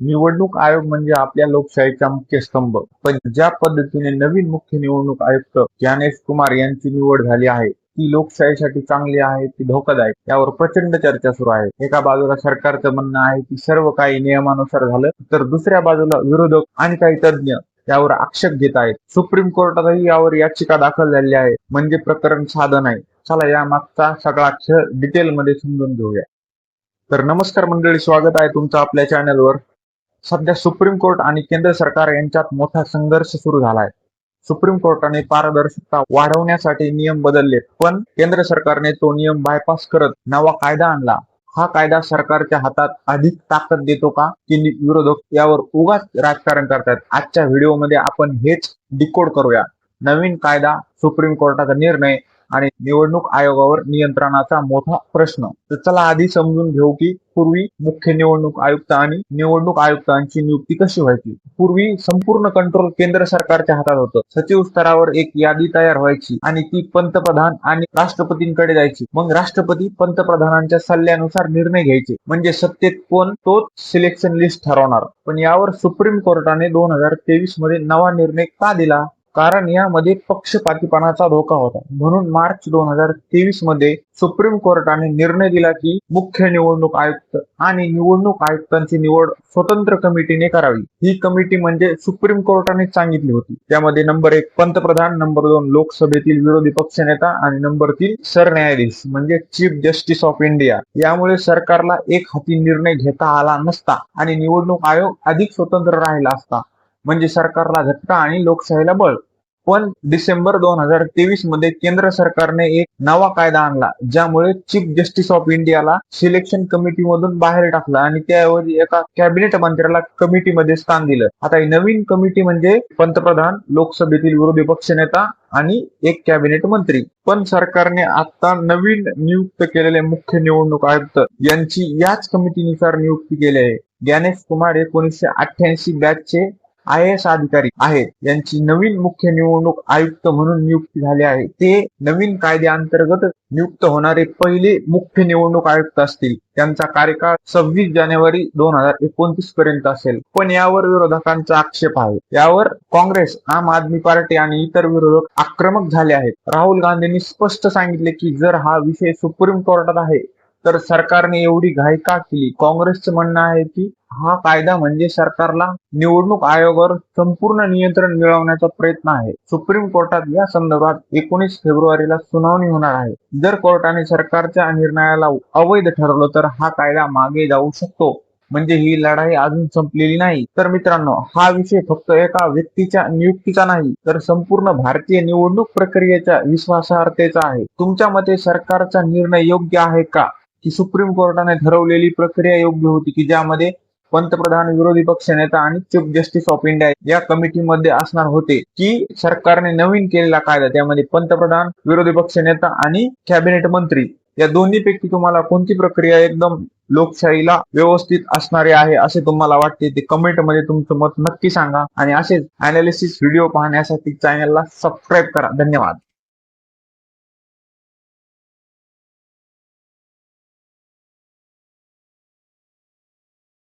निवडणूक आयोग म्हणजे आपल्या लोकशाहीचा मुख्य स्तंभ. पण ज्या पद्धतीने नवीन मुख्य निवडणूक आयुक्त ज्ञानेश कुमार यांची निवड झाली आहे ती लोकशाहीसाठी चांगली आहे की धोकादायक यावर प्रचंड चर्चा सुरू आहे. एका बाजूला सरकारचं म्हणणं आहे की सर्व काही नियमानुसार झालं तर दुसऱ्या बाजूला विरोधक आणि काही तज्ज्ञ यावर आक्षेप घेत आहेत. सुप्रीम कोर्टातही यावर याचिका दाखल झाली आहे. म्हणजे प्रकरण साधन आहे चला या मागचा सगळा खेळ डिटेलमध्ये समजून घेऊया. तर नमस्कार मंडळी स्वागत आहे तुमचं आपल्या चॅनलवर सध्या सुप्रीम कोर्ट आणि केंद्र सरकार यांच्यात मोठा संघर्ष सुरू झाला आहे सुप्रीम कोर्टाने पारदर्शकता वाढवण्यासाठी नियम बदलले पण केंद्र सरकारने तो नियम बायपास करत नवा कायदा आणला. हा कायदा सरकारच्या हातात अधिक ताकद देतो का? की विरोधक यावर उगाच राजकारण करतात? आजच्या व्हिडिओमध्ये आपण हेच डिकोड करूया. नवीन कायदा सुप्रीम कोर्टाचा निर्णय आणि निवडणूक आयोगावर नियंत्रणाचा मोठा प्रश्न. तर चला आधी समजून घेऊ की पूर्वी मुख्य निवडणूक आयुक्त आणि निवडणूक आयुक्तांची नियुक्ती कशी व्हायची? पूर्वी संपूर्ण कंट्रोल केंद्र सरकारच्या हातात होतं. सचिव स्तरावर एक यादी तयार व्हायची आणि ती पंतप्रधान आणि राष्ट्रपतींकडे जायची. मग राष्ट्रपती पंतप्रधानांच्या सल्ल्यानुसार निर्णय घ्यायचे. म्हणजे सत्तेत कोण तोच सिलेक्शन लिस्ट ठरवणार. पण यावर सुप्रीम कोर्टाने दोन हजार तेवीसमध्ये नवा निर्णय का दिला? कारण यामध्ये पक्षपातीपणाचा धोका होता. म्हणून मार्च दोन हजार तेवीसमध्ये सुप्रीम कोर्टाने निर्णय दिला की मुख्य निवडणूक आयुक्त आणि निवडणूक आयुक्तांची निवड स्वतंत्र कमिटीने करावी. ही कमिटी म्हणजे सुप्रीम कोर्टाने सांगितली होती. त्यामध्ये नंबर एक पंतप्रधान नंबर दोन लोकसभेतील विरोधी पक्षनेता आणि नंबर तीन सरन्यायाधीश म्हणजे चीफ जस्टिस ऑफ इंडिया. यामुळे सरकारला एक हाती निर्णय घेता आला नसता आणि निवडणूक आयोग अधिक स्वतंत्र राहिला असता. म्हणजे सरकारला झटका आणि लोकशाहीला बळ. पण डिसेंबर दोन हजार तेवीसमध्ये केंद्र सरकारने एक नवा कायदा आणला ज्यामुळे चीफ जस्टिस ऑफ इंडियाला सिलेक्शन कमिटी मधून बाहेर टाकलं आणि त्याऐवजी एका कॅबिनेट मंत्र्याला कमिटीमध्ये स्थान दिलं. आता ही नवीन कमिटी म्हणजे पंतप्रधान लोकसभेतील विरोधी पक्षनेता आणि एक कॅबिनेट मंत्री. पण सरकारने आता नवीन नियुक्त केलेले मुख्य निवडणूक आयुक्त यांची याच कमिटीनुसार नियुक्ती केली आहे. ज्ञानेश कुमार एकोणीसशे अठ्ठ्याऐंशी बॅचचे आय एस अधिकारी आहेत. यांची नवीन मुख्य निवडणूक आयुक्त म्हणून नियुक्ती झाली आहे. ते नवीन कायद्याअंतर्गत नियुक्त होणारे पहिले मुख्य निवडणूक आयुक्त असतील. त्यांचा कार्यकाळ सव्वीस जानेवारी दोन हजार एकोणतीस पर्यंत असेल. पण यावर विरोधकांचा आक्षेप आहे. यावर काँग्रेस आम आदमी पार्टी आणि इतर विरोधक आक्रमक झाले आहेत. राहुल गांधींनी स्पष्ट सांगितले की जर हा विषय सुप्रीम कोर्टात आहे तर सरकारने एवढी घाई का केली? काँग्रेसचं म्हणणं आहे की हा कायदा म्हणजे सरकारला निवडणूक आयोगावर संपूर्ण नियंत्रण मिळवण्याचा प्रयत्न आहे. सुप्रीम कोर्टात या संदर्भात एकोणीस फेब्रुवारीला सुनावणी होणार आहे. जर कोर्टाने सरकारच्या निर्णयाला अवैध ठरवलं तर हा कायदा मागे जाऊ शकतो. म्हणजे ही लढाई अजून संपलेली नाही. तर मित्रांनो हा विषय फक्त एका व्यक्तीच्या नियुक्तीचा नाही तर संपूर्ण भारतीय निवडणूक प्रक्रियेच्या विश्वासार्हतेचा आहे. तुमच्या मते सरकारचा निर्णय योग्य आहे का? की सुप्रीम कोर्टाने ठरवलेली प्रक्रिया योग्य होती की ज्यामध्ये पंतप्रधान विरोधी पक्षनेता आणि चीफ जस्टिस ऑफ इंडिया या कमिटीमध्ये असणार होते की सरकारने नवीन केलेला कायदा त्यामध्ये पंतप्रधान विरोधी पक्षनेता आणि कॅबिनेट मंत्री या दोन्हीपैकी तुम्हाला कोणती प्रक्रिया एकदम लोकशाहीला व्यवस्थित असणारी आहे असे तुम्हाला वाटते ते कमेंटमध्ये तुमचं मत नक्की सांगा आणि असेच अनालिसिस व्हिडिओ पाहण्यासाठी चॅनलला सबस्क्राईब करा. धन्यवाद.